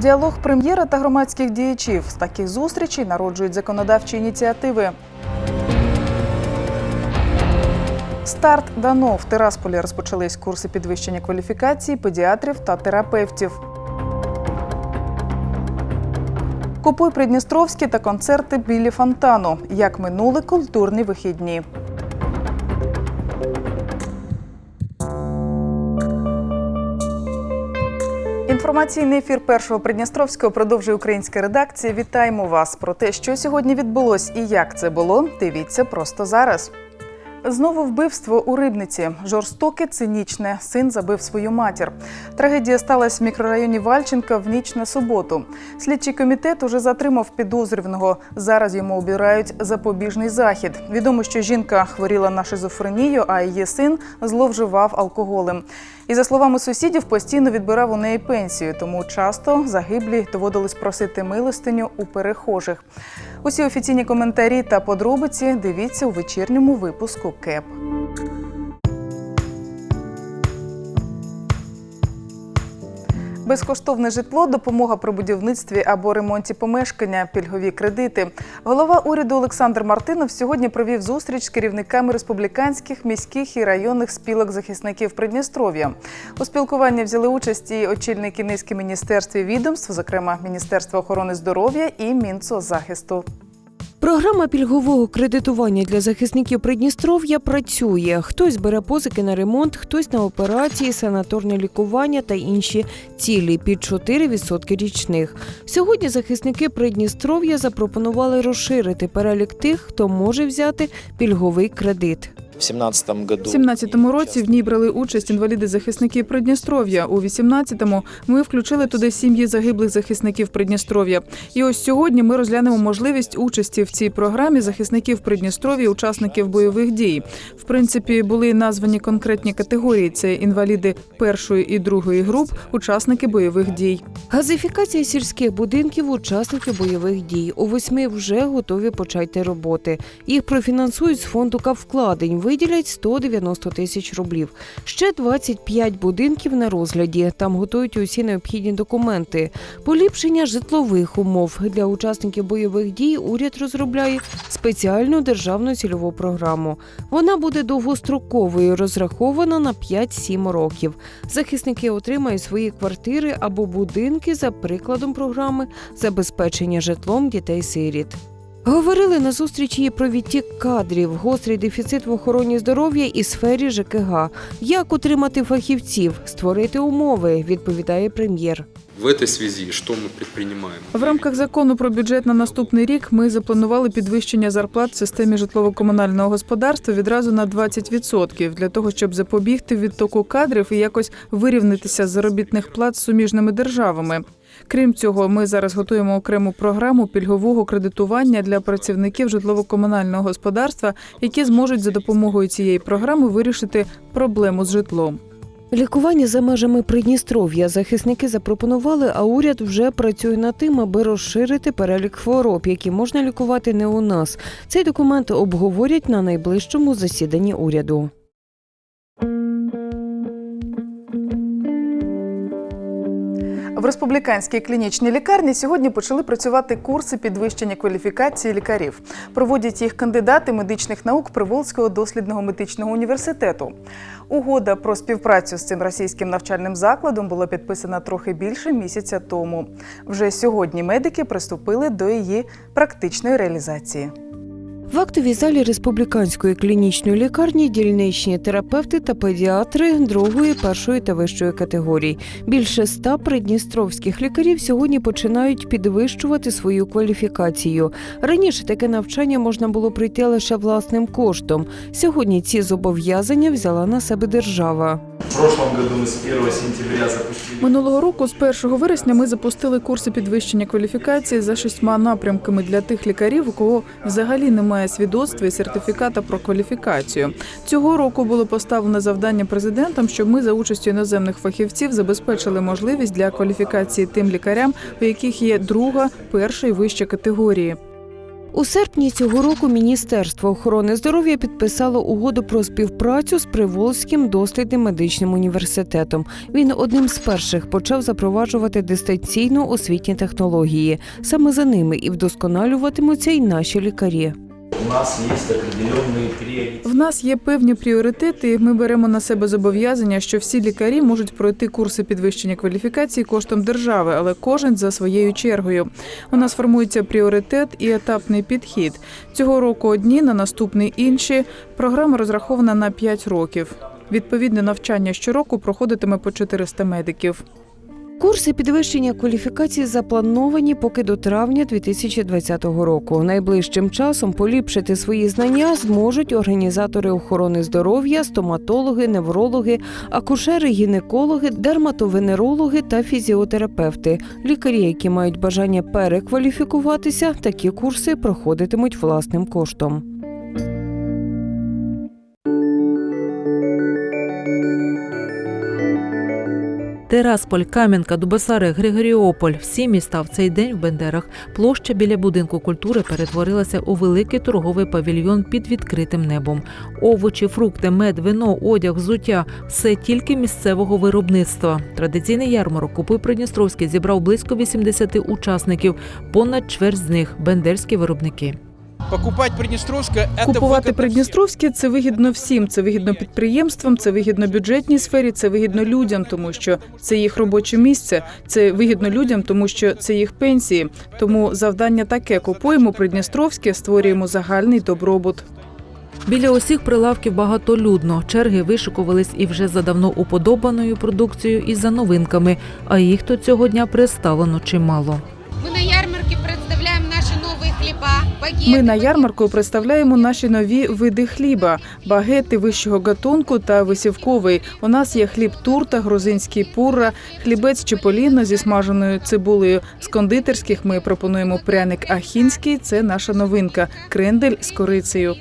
Діалог прем'єра та громадських діячів з таких зустрічей народжують законодавчі ініціативи. Старт дано в Тирасполі розпочались курси підвищення кваліфікації педіатрів та терапевтів. Купуй Придністровські та концерти біля фонтану. Як минули культурні вихідні. Інформаційний ефір першого Придністровського продовжує українська редакція. Вітаємо вас про те, що сьогодні відбулось і як це було. Дивіться просто зараз. Знову вбивство у рибниці. Жорстоке, цинічне. Син забив свою матір. Трагедія сталася в мікрорайоні Вальченка в ніч на суботу. Слідчий комітет уже затримав підозрюваного. Зараз йому обирають запобіжний захід. Відомо, що жінка хворіла на шизофренію, а її син зловживав алкоголем. І за словами сусідів, постійно відбирав у неї пенсію, тому часто загиблі доводилось просити милостиню у перехожих. Усі офіційні коментарі та подробиці дивіться у вечірньому випуску КЕП. Безкоштовне житло, допомога при будівництві або ремонті помешкання, пільгові кредити. Голова уряду Олександр Мартинов сьогодні провів зустріч з керівниками республіканських, міських і районних спілок захисників Придністров'я. У спілкуванні взяли участь і очільники низки міністерств і відомств, зокрема Міністерства охорони здоров'я і Мінсоцзахисту. Програма пільгового кредитування для захисників Придністров'я працює. Хтось бере позики на ремонт, хтось на операції, санаторне лікування та інші цілі під 4% річних. Сьогодні захисники Придністров'я запропонували розширити перелік тих, хто може взяти пільговий кредит. В 17 году. У 17-му році в ній брали участь інваліди захисники Придністров'я. У 18-му ми включили туди сім'ї загиблих захисників Придністров'я. І ось сьогодні ми розглянемо можливість участі в цій програмі захисників Придністров'я, учасників бойових дій. В принципі, були названі конкретні категорії: це інваліди першої і другої груп, учасники бойових дій. Газифікація сільських будинків учасників бойових дій. У восьми вже готові почати роботи. Їх профінансують з фонду кавкладень, виділять 190 тисяч рублів. Ще 25 будинків на розгляді. Там готують усі необхідні документи. Поліпшення житлових умов для учасників бойових дій. Уряд розробляє спеціальну державну цільову програму. Вона буде довгостроковою, розрахована на 5-7 років. Захисники отримають свої квартири або будинки за прикладом програми забезпечення житлом дітей-сиріт. Говорили на зустрічі і про відтік кадрів, гострий дефіцит в охороні здоров'я і сфері ЖКГ. Як отримати фахівців, створити умови, відповідає прем'єр. В этой связи что мы предпринимаем? В рамках закону про бюджет на наступний рік ми запланували підвищення зарплат в системі житлово-комунального господарства відразу на 20% для того, щоб запобігти відтоку кадрів і якось вирівнятися з заробітних плат з суміжними державами. Крім цього, ми зараз готуємо окрему програму пільгового кредитування для працівників житлово-комунального господарства, які зможуть за допомогою цієї програми вирішити проблему з житлом. Лікування за межами Придністров'я захисники запропонували, а уряд вже працює над тим, аби розширити перелік хвороб, які можна лікувати не у нас. Цей документ обговорять на найближчому засіданні уряду. В республіканській клінічній лікарні сьогодні почали працювати курси підвищення кваліфікації лікарів. Проводять їх кандидати медичних наук Приволзького дослідного медичного університету. Угода про співпрацю з цим російським навчальним закладом була підписана трохи більше місяця тому. Вже сьогодні медики приступили до її практичної реалізації. В актовій залі республіканської клінічної лікарні дільничні терапевти та педіатри другої, першої та вищої категорій. Більше ста придністровських лікарів сьогодні починають підвищувати свою кваліфікацію. Раніше таке навчання можна було пройти лише власним коштом. Сьогодні ці зобов'язання взяла на себе держава. В прошлом году мы с 1 сентября запустили Минулого року, з 1 вересня, ми запустили курси підвищення кваліфікації за шістьма напрямками для тих лікарів, у кого взагалі немає свідоцтва і сертифіката про кваліфікацію. Цього року було поставлено завдання президентом, щоб ми за участю іноземних фахівців забезпечили можливість для кваліфікації тим лікарям, у яких є друга, перша і вища категорії. У серпні цього року Міністерство охорони здоров'я підписало угоду про співпрацю з Приволзьким дослідним медичним університетом. Він одним з перших почав запроваджувати дистанційно освітні технології. Саме за ними і вдосконалюватимуться й наші лікарі. У нас есть определенные приоритеты. В нас є певні пріоритети. Ми беремо на себе зобов'язання, що всі лікарі можуть пройти курси підвищення кваліфікації коштом держави, але кожен за своєю чергою. У нас формується пріоритет і етапний підхід. Цього року одні, на наступний інші. Програма розрахована на 5 років. Відповідне навчання щороку проходитиме по 400 медиків. Курси підвищення кваліфікації заплановані поки до травня 2020 року. Найближчим часом поліпшити свої знання зможуть організатори охорони здоров'я, стоматологи, неврологи, акушери, гінекологи, дерматовенерологи та фізіотерапевти. Лікарі, які мають бажання перекваліфікуватися, такі курси проходитимуть власним коштом. Тирасполь, Кам'янка, Дубасари, Григоріополь – всі міста в цей день в Бендерах. Площа біля будинку культури перетворилася у великий торговий павільйон під відкритим небом. Овочі, фрукти, мед, вино, одяг, взуття – все тільки місцевого виробництва. Традиційний ярмарок «Купуй Придністровський» зібрав близько 80 учасників. Понад чверть з них – бендерські виробники. Покупать Приднестровское – это Купувати Придністровське це вигідно всім. Це вигідно підприємствам, це вигідно бюджетній сфері, це вигідно людям, тому що це їх робоче місце. Це вигідно людям, тому що це їх пенсії. Тому завдання таке: купуємо Придністровське, створюємо загальний добробут. Біля усіх прилавків багатолюдно. Черги вишикувались і вже за давно уподобаною продукцією і за новинками, а їх тут цього дня представлено чимало. Ми на ярмарку представляємо наші нові види хліба, багети вищого гатунку та висівковий. У нас є хліб турта, грузинський пурра, хлібець чополіно зі смаженою цибулею. З кондитерських ми пропонуємо пряник ахінський. Це наша новинка. Крендель з корицею.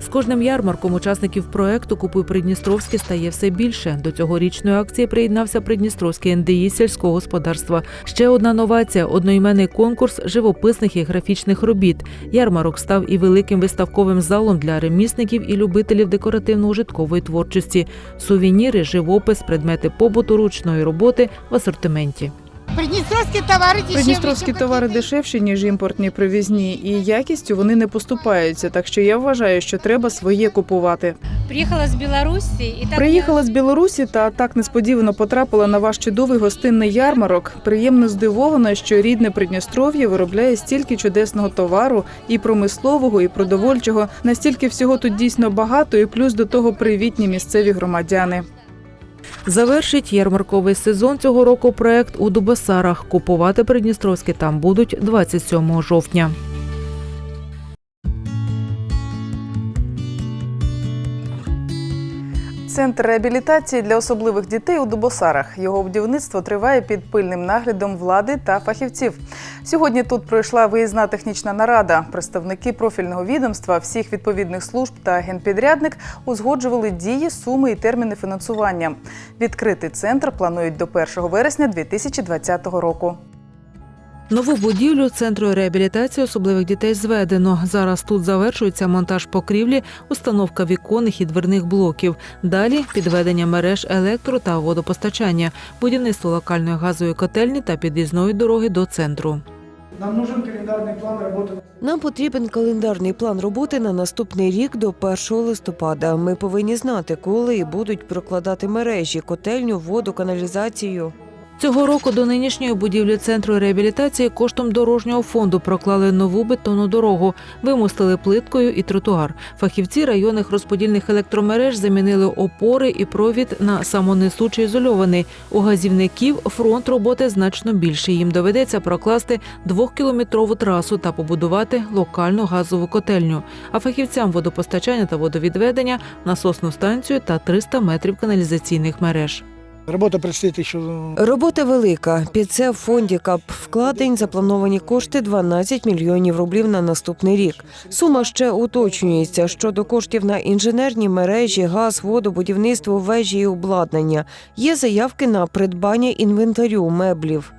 З кожним ярмарком учасників проекту Купуй Придністровське стає все більше. До цьогорічної акції приєднався Придністровський НДІ сільського господарства. Ще одна новація одноіменний конкурс живописних і графічних робіт. Ярмарок став і великим виставковим залом для ремісників і любителів декоративно-ужиткової творчості. Сувеніри, живопис, предмети побуту, ручної роботи в асортименті. Приднестровские товары дешевле, Придністровські товари дешевші ніж імпортні привізні, і якістю вони не поступаються. Так що я вважаю, що треба своє купувати. Приїхала з Білорусі і так Приїхала з Білорусі та так несподівано потрапила на ваш чудовий гостинний ярмарок. Приємно здивована, що рідне Придністров'я виробляє стільки чудесного товару, і промислового, і продовольчого. Настільки всього тут дійсно багато, і плюс до того привітні місцеві громадяни. Завершить ярмарковий сезон цього року проект у Дубасарах. Купувати Придністровське там будуть 27 жовтня. Центр реабілітації для особливих дітей у Дубосарах. Його будівництво триває під пильним наглядом влади та фахівців. Сьогодні тут пройшла виїзна технічна нарада. Представники профільного відомства, всіх відповідних служб та генпідрядник узгоджували дії, суми і терміни фінансування. Відкрити центр планують до 1 вересня 2020 року. Нову будівлю центру реабілітації особливих дітей зведено. Зараз тут завершується монтаж покрівлі, установка віконних і дверних блоків. Далі підведення мереж електро та водопостачання, будівництво локальної газової котельні та під'їзної дороги до центру. Нам нужен календарный план работы. Нам потрібен календарний план роботи на наступний рік до 1 листопада. Ми повинні знати, коли будуть прокладати мережі, котельню, воду, каналізацію. Цього року до нинішньої будівлі центру реабілітації коштом дорожнього фонду проклали нову бетонну дорогу, вимостили плиткою і тротуар. Фахівці районних розподільних електромереж замінили опори і провід на самонесучий ізольований. У газівників фронт роботи значно більший. Їм доведеться прокласти двохкілометрову трасу та побудувати локальну газову котельню. А фахівцям водопостачання та водовідведення насосну станцію та 300 метрів каналізаційних мереж. Работа предстоїть ще… Робота велика. Під це в фонді КАП вкладень заплановані кошти 12 мільйонів рублів на наступний рік. Сума ще уточнюється щодо коштів на інженерні мережі, газ, воду, будівництво, вежі і обладнання. Є заявки на придбання інвентарю, меблів.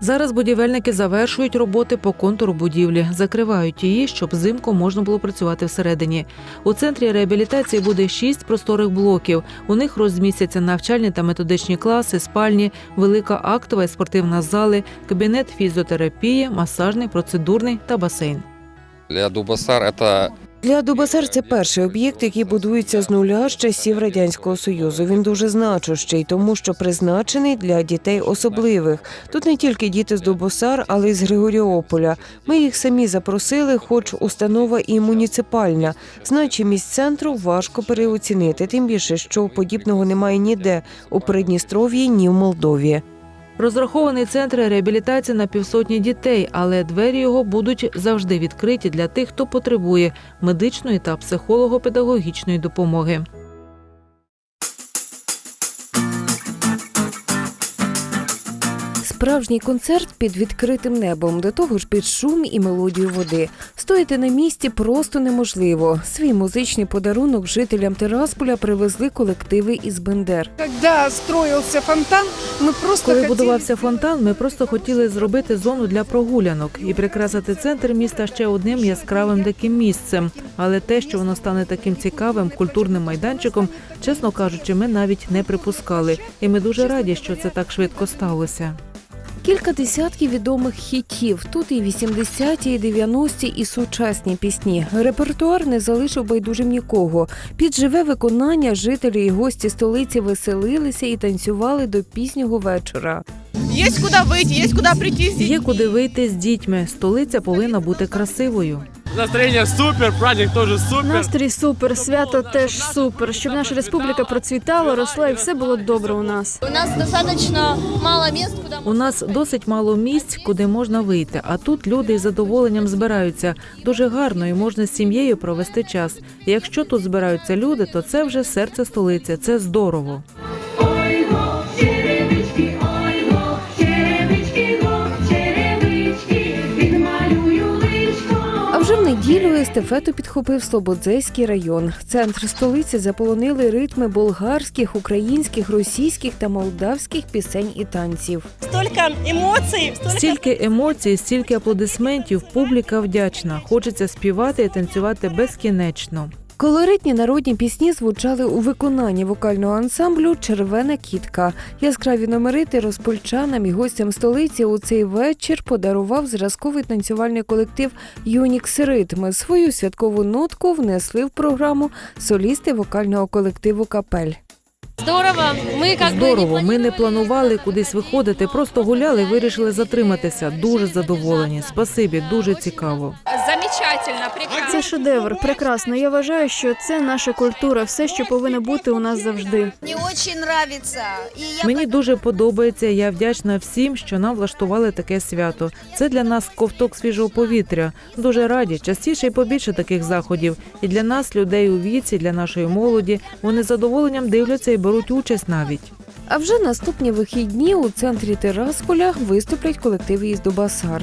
Зараз будівельники завершують роботи по контуру будівлі, закривають її, щоб взимку можна було працювати всередині. У центрі реабілітації буде шість просторих блоків. У них розмістяться навчальні та методичні класи, спальні, велика актова і спортивна зали, кабінет фізіотерапії, масажний, процедурний та басейн. Для Дубасар это Для Дубасар перший об'єкт, який будується з нуля з часів радянського союзу. Він дуже значущий, тому що призначений для дітей особливих. Тут не тільки діти з Дубосар, але й з Григоріополя. Ми їх самі запросили, хоч установа і муніципальна. Значимість центру важко переоцінити, тим більше, що подібного немає ніде у Придністров'ї, ні в Молдові. Розрахований центр реабілітації на півсотні дітей, але двері його будуть завжди відкриті для тих, хто потребує медичної та психолого-педагогічної допомоги. Справжній концерт під відкритим небом, до того ж під шум і мелодію води. Стояти на місці просто неможливо. Свій музичний подарунок жителям Терасполя привезли колективи із Бендер. Когда строился фонтан, мы просто Коли будувався фонтан, ми просто хотіли зробити зону для прогулянок і прикрасити центр міста ще одним яскравим таким місцем. Але те, що воно стане таким цікавим культурним майданчиком, чесно кажучи, ми навіть не припускали. І ми дуже раді, що це так швидко сталося. Кілька десятків відомих хітів. Тут і 80-ті, і 90-ті, і сучасні пісні. Репертуар не залишив байдужим нікого. Під живе виконання жителі і гості столиці веселилися і танцювали до пізнього вечора. Є куди вийти, є куди прийти Є куди вийти з дітьми. Столиця повинна бути красивою. Настроение супер, праздник тоже супер. Настрій супер, свято теж супер. Щоб наша республіка процвітала, росла і все було добре у нас. У нас достаточно мало мест, куда У нас досить мало місць, куди можна вийти. А тут люди із задоволенням збираються. Дуже гарно і можна з сім'єю провести час. І якщо тут збираються люди, то це вже серце столиці. Це здорово. Неділю естафету підхопив Слободзейський район. Центр столиці заполонили ритми болгарських, українських, російських та молдавських пісень і танців. Стільки емоцій, Стільки емоцій, стільки аплодисментів, публіка вдячна. Хочеться співати і танцювати безкінечно. Колоритні народні пісні звучали у виконанні вокального ансамблю Червена кітка. Яскраві номери розпольчанам і гостям столиці у цей вечір подарував зразковий танцювальний колектив Юнікс Ритми. Свою святкову нотку внесли в програму солісти вокального колективу Капель. Здорово. Ми Здорово. Ми не планували кудись виходити, просто гуляли, вирішили затриматися. Дуже задоволені. Спасибі, дуже цікаво. Замечательно, прекрасно. Це шедевр, прекрасно. Я вважаю, що це наша культура, все, що повинно бути у нас завжди. Мне очень нравится. И я Мені дуже подобається. Я вдячна всім, що нам влаштували таке свято. Це для нас ковток свіжого повітря. Дуже раді. Частіше і побільше таких заходів. І для нас, людей у віці, для нашої молоді, вони з задоволенням дивляться і беруть участь навіть. А вже наступні вихідні у центрі Терасполя виступлять колективи із Дубасар.